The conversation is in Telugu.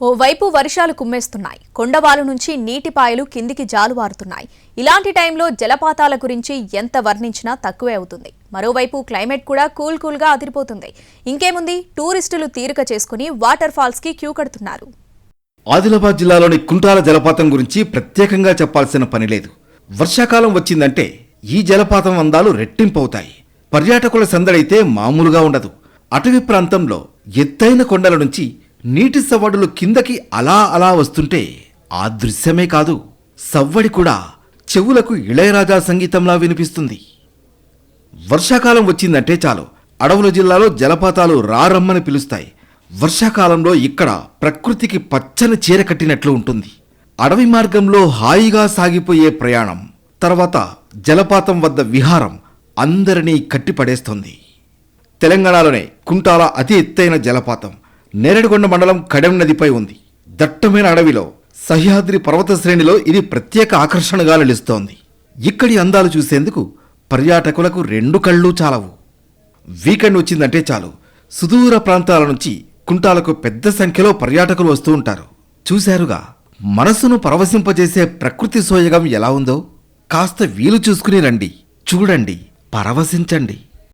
ఓవైపు వర్షాలు కుమ్మేస్తున్నాయి. కొండవాలు నుంచి నీటిపాయలు కిందికి జాలువారుతున్నాయి. ఇలాంటి టైంలో జలపాతాల గురించి ఎంత వర్ణించినా తక్కువే అవుతుంది. మరోవైపు క్లైమేట్ కూడా కూల్ కూల్గా అదిరిపోతుంది. ఇంకేముంది? టూరిస్టులు తీరిక చేసుకుని వాటర్ ఫాల్స్కి క్యూ కడుతున్నారు. ఆదిలాబాద్ జిల్లాలోని కుంటాల జలపాతం గురించి ప్రత్యేకంగా చెప్పాల్సిన పని లేదు. వర్షాకాలం వచ్చిందంటే ఈ జలపాతం అందాలు రెట్టింపవుతాయి. పర్యాటకుల సందడైతే మామూలుగా ఉండదు. అటవీ ప్రాంతంలో ఎత్తైన కొండల నుంచి నీటి సవ్వడులు కిందకి అలా అలా వస్తుంటే ఆ దృశ్యమే కాదు సవ్వడి కూడా చెవులకు ఇళయరాజా సంగీతంలా వినిపిస్తుంది. వర్షాకాలం వచ్చిందంటే చాలు అడవుల జిల్లాలో జలపాతాలు రారమ్మని పిలుస్తాయి. వర్షాకాలంలో ఇక్కడ ప్రకృతికి పచ్చని చీర కట్టినట్లు ఉంటుంది. అడవి మార్గంలో హాయిగా సాగిపోయే ప్రయాణం తర్వాత జలపాతం వద్ద విహారం అందరినీ కట్టిపడేస్తోంది. తెలంగాణలోనే కుంటాల అతి ఎత్తైన జలపాతం నేరేడుగొండ మండలం కడెం నదిపై ఉంది. దట్టమైన అడవిలో సహ్యాద్రి పర్వత శ్రేణిలో ఇది ప్రత్యేక ఆకర్షణగా నిలుస్తోంది. ఇక్కడి అందాలు చూసేందుకు పర్యాటకులకు రెండు కళ్ళు చాలవు. వీకెండ్ వచ్చిందంటే చాలు. సుదూర ప్రాంతాల నుంచి కుంటాలకు పెద్ద సంఖ్యలో పర్యాటకులు వస్తూ ఉంటారు. చూశారుగా మనసును పరవశింపజేసే ప్రకృతి సోయగం ఎలా ఉందో? కాస్త వీలు చూసుకుని రండి. చూడండి. పరవశించండి.